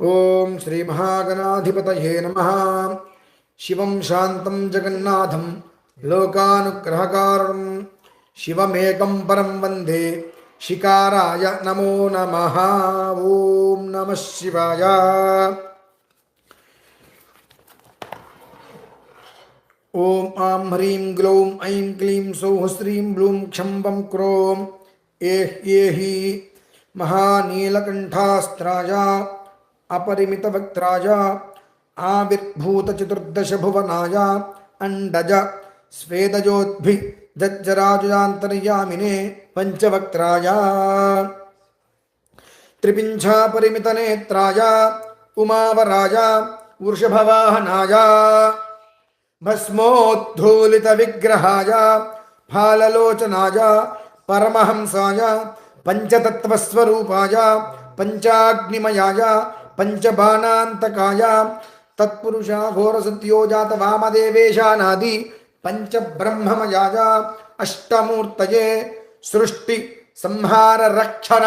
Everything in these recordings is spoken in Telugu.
ఓం శ్రీ మహాగణాధిపతయే నమ. శివం శాంతం జగన్నాథం లోకానుగ్రహకారణం. శివమేకం పరం వందే శికారాయ నమో నమ. ఓం నమ శివాయ. ఓం ఆం హ్రీం గ్లౌం ఐం క్లీం సౌ శ్రీం బ్లూం క్షంబం క్రోం. ఏహ్ మహానీలకంఠాస్త్రాయ. అపరిమితవక్త్రాయ ఆవిర్భూతచతుర్దశభువనాయ అండజ స్వేదజోద్భి జజ్జరాజుయాంతర్యామినే పంచవక్త్రాయ. త్రిపింఛాపరిమితనేత్రాయ ఉమావరాయ వృషభవాహనాయ. భస్మోద్ధూలిత విగ్రహాయ ఫాలలోచనాయ పరమహంసాయ పంచతత్వస్వరూపాయ पंचबाणान्तकाया तत्पुरुषा घोरसत्यो जातवामदेवेशानादि पञ्चब्रह्ममयाजा अष्टमूर्तये सृष्टि संहार रक्षण।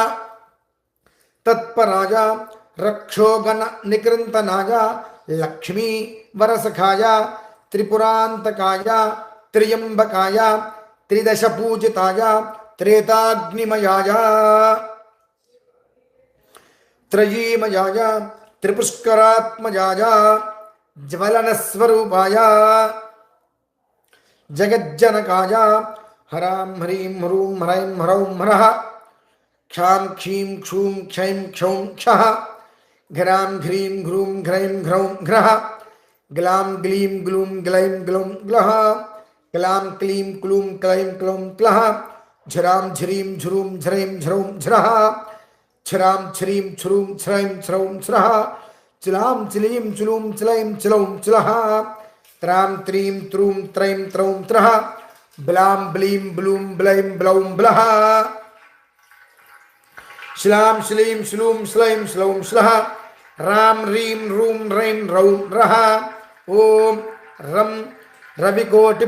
तत्पराजा रक्षोगण निकृन्तनाया लक्ष्मी वरसखाया त्रिपुरान्तकाया त्र्यम्बकाया त्रिदशपूजिताया त्रेताग्निमयाया। పూజితాయ త్రేతాగ్నిమయాయ త్రయీమయాయ త్రిపుష్కరాత్మజాయ జ్వలనస్వరూపాయ జగజ్జనకాయ హరాం హ్రీం హ్రూం హ్రైం హ్రౌం హ్రః క్షాం క్షీం క్షూం క్షైం క్షౌం క్షః ఘ్రాం ఘ్రీం ఘ్రూం ఘ్రైం ఘ్రౌం ఘ్రః గ్లాం గ్లీం గ్లూం గ్లైం గ్లౌం గ్లః క్లాం క్లీం క్లూం క్లైం క్లౌం క్లః ఝరాం ఝరీం ఝురూం ఝరైం ఝరౌం ఝరః ఛరాం ఛరీం ఛురూం ఛ్రైం ఛ్రౌం ఛ్రః చిలాం చిలీం చులూం చిలైం చిలౌం చిలహ త్రాం త్రీం త్రూం త్రైం త్రౌం త్రహ బ్లాం బ్లీం బ్లూం బ్లైం బ్లౌం బ్లహ శ్లాం శ్లీం శ్లూం శ్లైం శ్లౌం శ్లః రాం రీం రూం రైం రౌం రః ఓం రం రవికోటి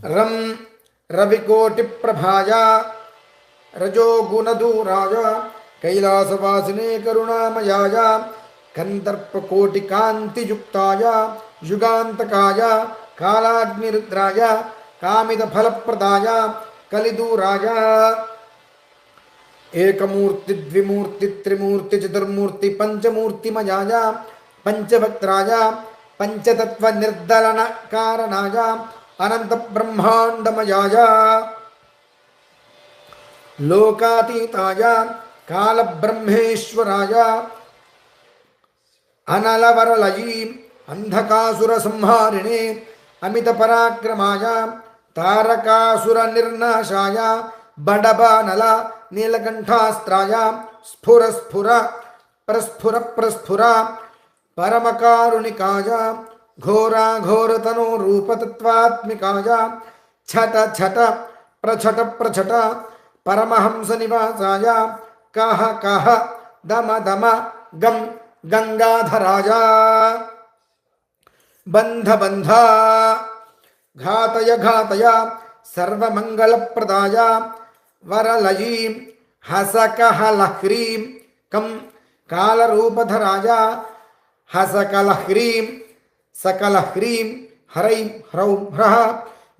రం రవికోటి ప్రభాజా రజో కైలాసవాసినే కరుణామయాయ కందర్పకోటికాంతియుక్తాయ యుగాంతకాయ కాలాగ్నిరుద్రాయ కామితఫలప్రదాయ కలిదూరాయ. ఏకమూర్తి ద్విమూర్తి త్రిమూర్తి చతుర్మూర్తి పంచమూర్తిమయాయ పంచభక్త్రాయ పంచతత్వ నిర్దలన కారణాయ అనంత బ్రహ్మాండమయాయ లోకాతీతాయ కాలబ్రహ్మేశ్వరాయ అనలవరలయీ అంధకాసుర సంహారిణే అమిత పరాక్రమాయ తారకాసుర నిర్నాశాయ బడబానల ఘోరాఘోరతను రూపతత్వాత్మికాయ ఛట ఛట ప్రఛట ప్రఛట పరమహంస నివాసాయ కహ కహ దమ దమ గం గంగాధరాయ బంధ బంధ ఘాతయ ఘాతయ సర్వమంగళప్రదాయ వరలయీం హసకహలహ్రీం కం కాలరూపధరాయ హసకలహ్రీం सकल ह्रीं, हरैं, ह्रौं ह्रः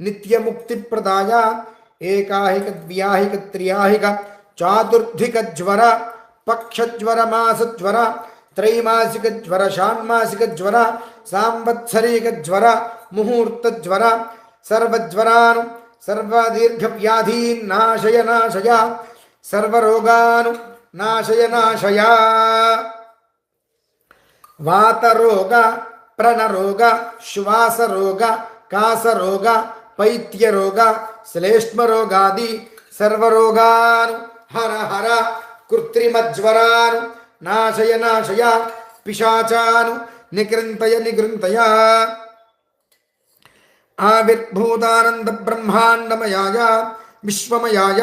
नित्यमुक्तिप्रदाय, एकाहिकद्व्याहिकत्र्याहिक, चातुर्धिकज्वर, पक्षज्वरमासज्वर, त्रैमासिकज्वर, षाण्मासिकज्वर साम्वत्सरिकज्वर मुहूर्तज्वर, सर्वज्वरान्, सर्वदीर्घव्याधीन् नाशय नाशय सर्वरोगान् नाशय नाशया वातरोग సర్వదీర్ఘ వ్యాధీన్ నాశయ నాశయ సర్వరోగాను నాశయ నాశయ వాతరోగ ప్రణరోగ శ్వాసరోగ కాసరోగ పైత్యరోగ శ్లేష్మరోగాది సర్వరోగాను హర హర కృత్రిమజ్వరాను నాశయ నాశయ పిశాచాను నిగృంతయ నిగృంతయ. ఆవిర్భూతానంద బ్రహ్మాండమయాయ విశ్వమయాయ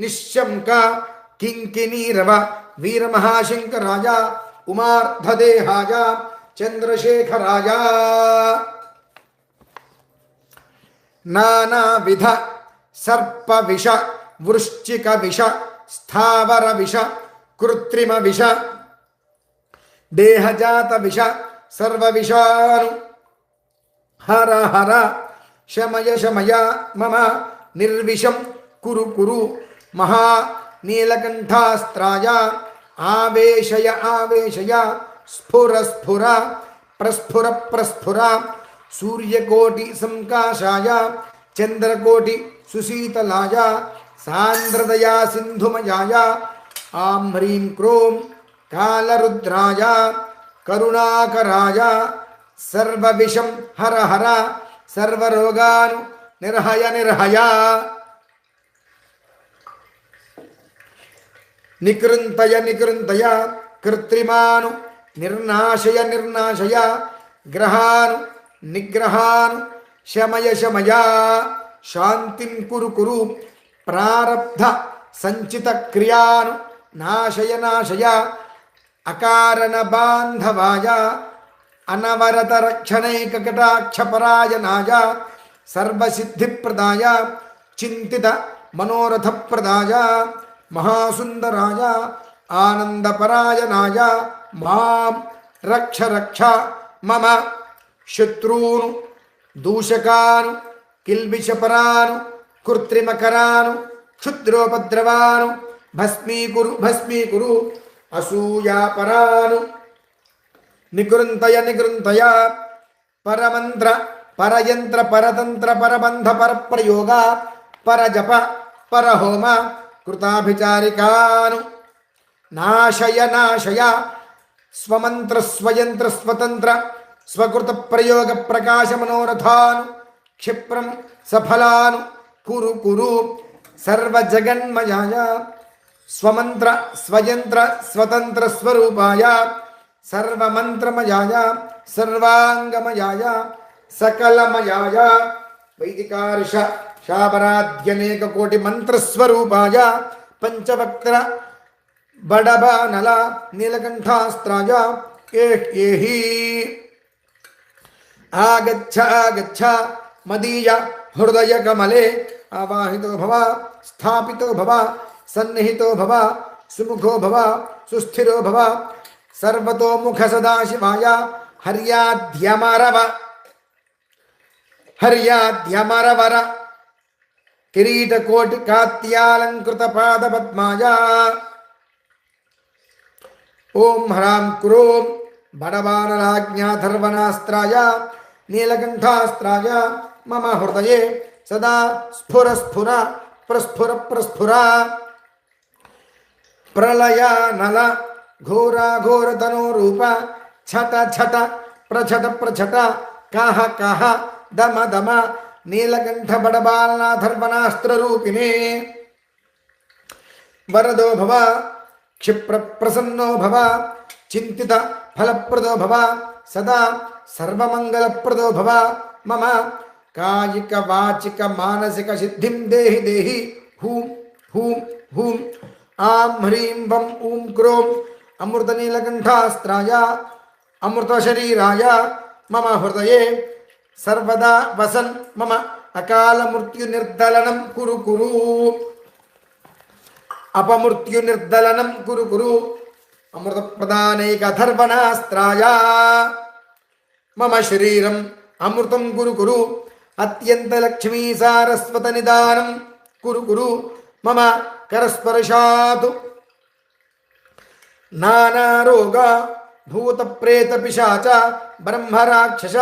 निशंका किंकिनीरव वीर महाशंक राजा उमार्धदे हाजा चंद्रशेखर राजा नाना विध सर्प किङ्किनीरव वृश्चिक उमार्धदेहाजा स्थावर नानाविध कृत्रिम वृश्चिकविष देहजात कृत्रिमविष सर्व सर्वविषाणु। हर हर, शमय शमय मम निर्विषम कुरु कुरु। మహా నీలకంఠాస్త్రాయ ఆవేశయ ఆవేశయ స్ఫుర స్ఫుర ప్రస్ఫుర ప్రస్ఫుర సూర్యకోటి సంకాశాయ చంద్రకోటి సుశీతలాయ సాంద్రదయా సింధుమయాయ ఆం హ్రీం క్రోం కాలరుద్రాయ కరుణాకరాయ సర్వవిషం హర హర సర్వరోగాన్ నిర్హయ నిర్హయ. నికృంతయ నికృంతయ కృత్రిమాను నిర్నాశయ నిర్నాశయ గ్రహాను నిగ్రహాను శమయ శమయ. శాంతిం కురు కురు ప్రారబ్ధ సంచిత క్రియాను నాశయ నాశయ అకారణ బాంధవాయ అనవరత రక్షణైక కటాక్షపరాయణాయ సర్వసిద్ధిప్రదాయ చింతిత మనోరథప్రదాయ మహాసుందరాయ ఆనందపరాయణాయ మాం రక్ష రక్ష మమ శత్రూను దూషకాను కిల్బిషపరాను కృత్రిమకరాను క్షుద్రోపద్రవాను భస్మీకురు భస్మీకురు అసూయాపరాను. నిగృంతయ నిగృంతయ పరమంత్ర పరయంత్ర పరతంత్ర పరబంధ పరప్రయోగ పరజప పరహోమ కృతాభిచారికాను. నాశయ నాశయ. స్వమంత్ర స్వయంత్ర స్వతంత్ర. స్వకృత ప్రయోగ ప్రకాశ మనోరథాను. క్షిప్రం సఫలాను. కురు కురు. సర్వజగన్మయాయ. స్వమంత్ర స్వయంత్ర స్వతంత్ర స్వరూపాయ. సర్వమంత్రమయాయ. సర్వాంగమయాయ. సకలమయాయ. वैदिकार्ष शाबराध्यनेक कोटि वैदिकारष शाबराध्यनेककोटिमन्त्रस्वरूपाय पञ्चवक्त्र बडबनल नीलकण्ठास्त्राय एहि आगच्छ आगच्छ, मदीय हृदय कमले आवाहितो भव, स्थापितो भव, सन्निहितो भव, सुमुखो भव, सुस्थिरो भव सर्वतो मुख सर्वतोमुखसदाशिवाय हर्याद्यमरव। సుస్థిరో భవ సర్వతోముఖ సదాశివాయ హర్యాద్యమరవ హర్యాద్యమరవర కిరీటకోటి కాత్యాలంకృత పాదపద్మాయ ఓం హ్రాం క్రోం బడబానలాజ్ఞాధర్వనాస్త్రాయ నీలకంఠాస్త్రాయ మమ హృదయే సదా స్ఫుర స్ఫుర ప్రస్ఫుర దమ దమ నీలకంఠ బడబాలనాధర్వనాస్త్ర రూపిణే వరదో భవ క్షిప్ర ప్రసన్నో భవ చింతిత ఫలప్రదో భవ సదా సర్వమంగళప్రదో భవ మమ కాయిక వాచిక మానసిక సిద్ధిం దేహి దేహి హూం హూం హూం ఆం హ్రీం వం ఊం క్రోం అమృతనీలకంఠాస్త్రాయ అమృతశరీరాయ మమ హృదయే సర్వదా వసన్ మమ అకాల మృత్యు నిర్దలనం కురు కురు. అపమృత్యు నిర్దలనం కురు కురు. అమృత ప్రదానైక ధర్వణాస్త్రాయ మమ శరీరం అమృతం కురు కురు. అత్యంత లక్ష్మీ సారస్వత నిదానం కురు కురు. మమ కరస్పర్శాతు. నానారోగ భూత ప్రేత పిశాచ బ్రహ్మరాక్షస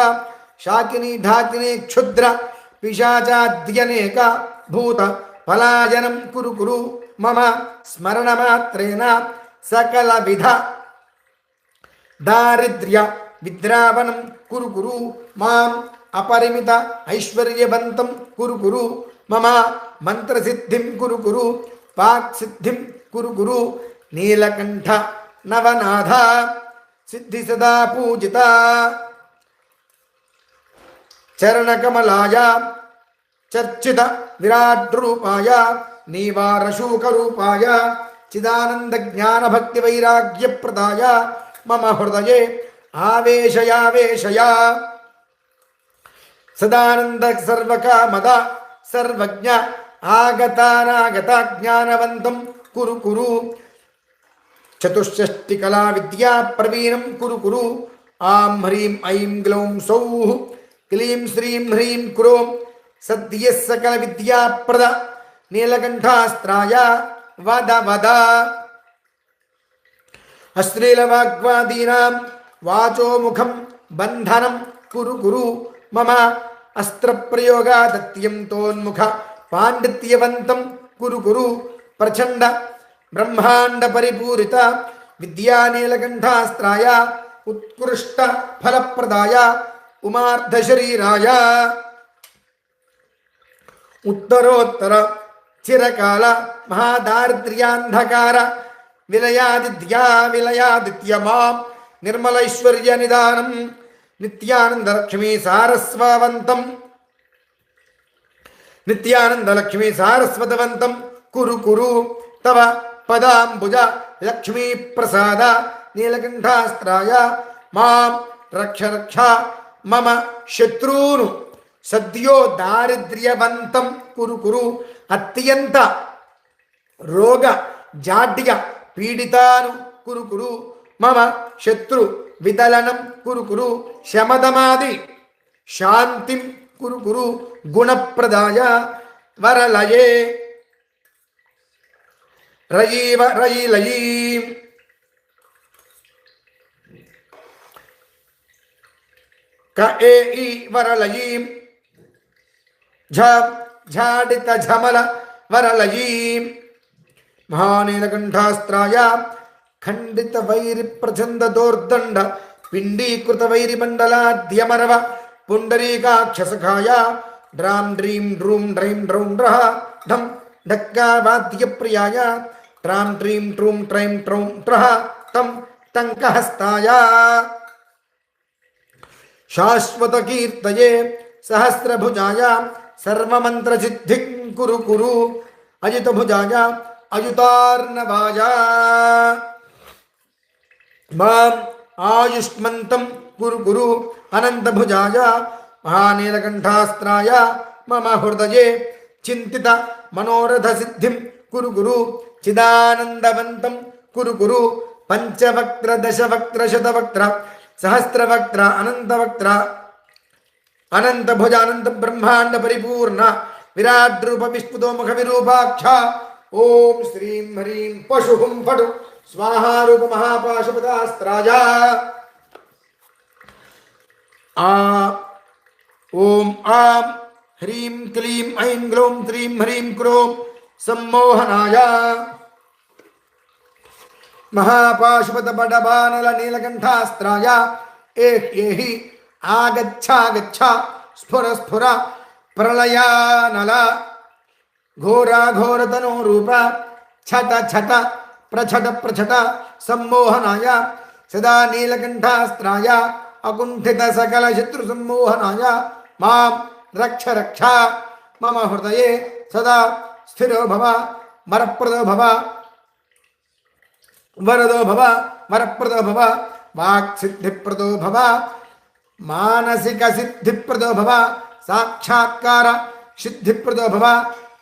శాకిని ఢాకిని క్షుద్ర పిశాచాద్యనేక భూత పలాయనం కురు కురు మమ స్మరణమాత్రేణ సకల విధ దారిద్ర్య విద్రావణం కురు కురు మాం అపరిమిత ఐశ్వర్యవంతం కురు కురు మమ మంత్రసిద్ధిం కురు కురు వాక్సిద్ధిం కురు కురు నీలకంఠ నవనాథ సిద్ధి సదా పూజిత చరణకమలాయ చర్చిత విరాట్ రూపాయ నీవారశూక రూపాయ చిదానంద జ్ఞాన భక్తి వైరాగ్య ప్రదాయ మమ హృదయే ఆవేశయావేశయ సదానంద సర్వకామద సర్వజ్ఞ ఆగతానాగత జ్ఞానవంతం కురు కురు చతుషష్టి కళా విద్యా ప్రవీణం కురు కురు ఆం హ్రీం ఐం గ్లౌం సౌ క్లీం శ్రీం హ్రీం క్రోం సద్య సకల విద్యాప్రద నీలకంఠాస్త్రాయ వద వద అశ్లీలవాగ్వాదీనాం వాచోముఖం బంధనం కురు కురు మమ అస్త్రప్రయోగాదత్యంతోన్ముఖ పాండిత్యవంతం కురు కురు ప్రచండ బ్రహ్మాండ పరిపూరిత విద్యానీలకంఠాస్త్రాయ ఉత్కృష్ట ఫలప్రదాయ ఉమార్ధశరీరాయ. ఉత్తరోత్తర చిరకాల మహాదారిద్ర్యాంధకార విలయాదిత్యా విలయాదిత్య మాం నిర్మలైశ్వర్య నిదానం నిత్యానందలక్ష్మీ సారస్వవంతం. నిత్యానందలక్ష్మీ సారస్వతవంతం. కురు కురు తవ పదాంబుజ లక్ష్మీ ప్రసాద నీలకంఠాస్త్రాయ. మాం రక్ష రక్ష మమ శత్రూను సద్యో దారిద్ర్యవంతం కురు కురు. అత్యంత రోగ జాడ్య పీడితాను కురు కురు. మమ శత్రు విదలనం కురు కురు. శమదమాది శాంతిం కురు కురు. గుణప్రదాయ వరలయే. రయీవ రయీలయీం. క ఏ ఈ వరలయీం. ఝ ఝాడిత ఝమల వరలయీం. మహానీలకంఠాస్త్రాయ ఖండిత వైరి ప్రచంద దోర్దండ పిండీకృత వైరి మండలాద్యమరవ పుండరీకాక్షసఖాయ డ్రాం డ్రీం డ్రూం డ్రైం డ్రౌం డ్రహ ఢం ఢక్కావాద్య ప్రియాయ ట్రాం డ్రీం ట్రూం ట్రైం ట్రౌం ట్రహ తం టంకహస్తాయ. శాశ్వత కీర్తయే సహస్రభుజాయ సర్వమంత్రసిద్ధిం కురు కురు అజితభుజాయ అయుతార్ణవాయ. మాం ఆయుష్మంతం కురు కురు అనంతభుజాయ మహానీలకంఠాస్త్రాయ మమ హృదయే చింతిత మనోరథ సిద్ధిం కురు కురు చిదానందవంతం కురు కురు పంచవక్త్ర దశవక్త్ర శతవక్త్ర సహస్రవక్త్ర అనంతవక్త్ర అనంత భుజ అనంత బ్రహ్మాండ పరిపూర్ణ విరాట్ రూప విష్ణుతో ముఖ విరూపాక్ష ఓం శ్రీం హ్రీం పశుహుం ఫటు స్వాహారూప మహాపాశుపదాస్త్రాజ ఆ ఓం ఆం హ్రీం క్లీం ఐం గ్లౌం త్రీం హ్రీం క్రోం సమ్మోహనాయ మహాపాశుపత బడబానల నీలకంఠాస్త్రాయ ఏహ్యేహి ఆగచ్చాగచ్చ స్ఫుర స్ఫుర ప్రళయానల ఘోరాఘోరతనో రూప ఛట ఛట ప్రఛట ప్రఛట సమ్మోహనాయ సదా నీలకంఠాస్త్రాయ అకుంఠిత సకల శత్రు సమ్మోహనాయ మాం రక్ష రక్ష మమ హృదయే సదా స్థిరో భవ వరప్రదో భవ వరదో భవ వరప్రదో భవ వాక్సిద్ధిప్రదో భవ మానసిక సిద్ధిప్రదో భవ సాక్షాత్కార సిద్ధిప్రదో భవ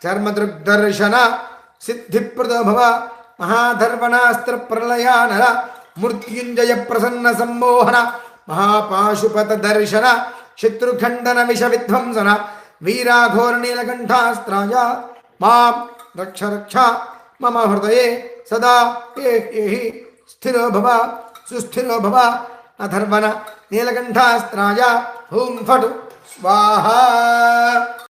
చర్మదృగ్దర్శన సిద్ధిప్రదో భవ మహాధర్వణాస్త్ర ప్రళయానర మృత్యుంజయ ప్రసన్న సమ్మోహన మహాపాశుపత దర్శన శత్రుఖండన విష విధ్వంసన వీరాఘోర నీలకంఠాస్త్రాయ మాం రక్ష రక్ష మమ హృదయే సదా ఏహి స్థిరో భవ సుస్థిరో భవ అధర్వణ నీలకంఠాస్త్రాయ హూం ఫటు స్వాహా